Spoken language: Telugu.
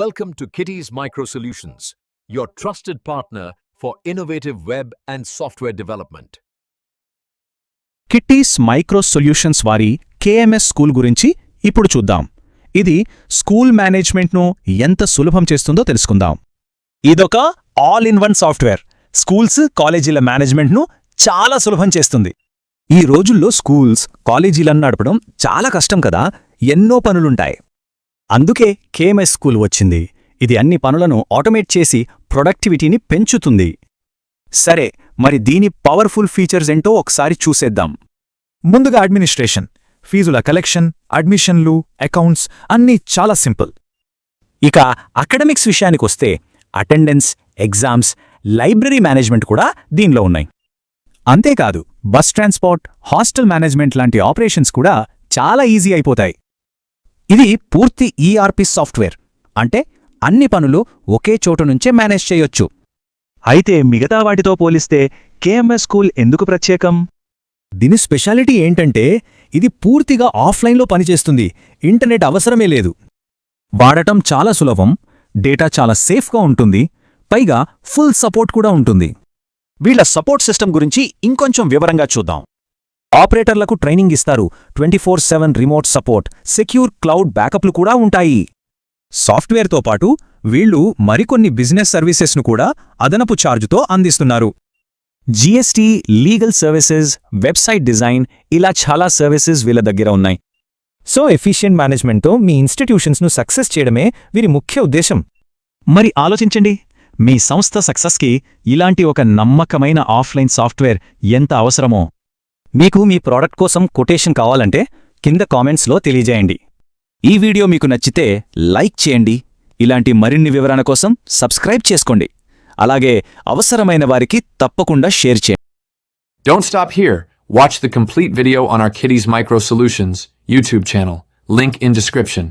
Welcome to Kitty's Micro Solutions, your trusted partner for innovative web and software development. Kitties micro solutions వారి కేఎంఎస్ స్కూల్ గురించి ఇప్పుడు చూద్దాం. ఇది స్కూల్ మేనేజ్మెంట్ను ఎంత సులభం చేస్తుందో తెలుసుకుందాం. ఇదొక all in one software schools కాలేజీల మేనేజ్మెంట్ను చాలా సులభం చేస్తుంది. ఈ రోజుల్లో స్కూల్స్ కాలేజీలను నడపడం చాలా కష్టం కదా. ఎన్నో పనులుంటాయి. అందుకే కేఎంఎస్ స్కూల్ వచ్చింది. ఇది అన్ని పనులను ఆటోమేట్ చేసి ప్రొడక్టివిటీని పెంచుతుంది. సరే మరి దీని పవర్ఫుల్ ఫీచర్స్ ఏంటో ఒకసారి చూసేద్దాం. ముందుగా అడ్మినిస్ట్రేషన్. ఫీజుల కలెక్షన్ అడ్మిషన్లు అకౌంట్స్ అన్నీ చాలా సింపుల్. ఇక అకాడమిక్స్ విషయానికొస్తే అటెండెన్స్ ఎగ్జామ్స్ లైబ్రరీ మేనేజ్మెంట్ కూడా దీనిలో ఉన్నాయి. అంతేకాదు బస్ ట్రాన్స్పోర్ట్ హాస్టల్ మేనేజ్మెంట్ లాంటి ఆపరేషన్స్ కూడా చాలా ఈజీ అయిపోతాయి. ఇది పూర్తి ఈఆర్పి సాఫ్ట్వేర్. అంటే అన్ని పనులు ఒకే చోటు నుంచే మేనేజ్ చేయొచ్చు. అయితే మిగతా వాటితో పోలిస్తే కేఎంఎస్ స్కూల్ ఎందుకు ప్రత్యేకం? దీని స్పెషాలిటీ ఏంటంటే ఇది పూర్తిగా ఆఫ్లైన్లో పనిచేస్తుంది. ఇంటర్నెట్ అవసరమే లేదు. వాడటం చాలా సులభం డేటా చాలా సేఫ్గా ఉంటుంది పైగా ఫుల్ సపోర్ట్ కూడా ఉంటుంది. వీళ్ళ సపోర్ట్ సిస్టమ్ గురించి ఇంకొంచెం వివరంగా చూద్దాం. ఆపరేటర్లకు ట్రైనింగ్ ఇస్తారు. Twenty four seven remote support secure cloud బ్యాకప్లు కూడా ఉంటాయి. సాఫ్ట్వేర్తో పాటు వీళ్ళు మరికొన్ని బిజినెస్ సర్వీసెస్ను కూడా అదనపు ఛార్జుతో అందిస్తున్నారు. GST legal services website design ఇలా చాలా సర్వీసెస్ వీళ్ళ దగ్గర ఉన్నాయి. సో ఎఫిషియెంట్ మేనేజ్మెంట్తో మీ ఇన్స్టిట్యూషన్స్ను సక్సెస్ చేయడమే వీరి ముఖ్య ఉద్దేశం. మరి ఆలోచించండి మీ సంస్థ సక్సెస్కి ఇలాంటి ఒక నమ్మకమైన ఆఫ్లైన్ సాఫ్ట్వేర్ ఎంత అవసరమో. మీకు మీ ప్రోడక్ట్ కోసం కొటేషన్ కావాలంటే కింద కామెంట్స్లో తెలియజేయండి ఈ వీడియో మీకు నచ్చితే లైక్ చేయండి ఇలాంటి మరిన్ని వివరణ కోసం సబ్స్క్రైబ్ చేసుకోండి అలాగే అవసరమైన వారికి తప్పకుండా షేర్ చేయండి Don't stop here. Watch the complete video on our Kitty's Micro Solutions YouTube channel. Link in description.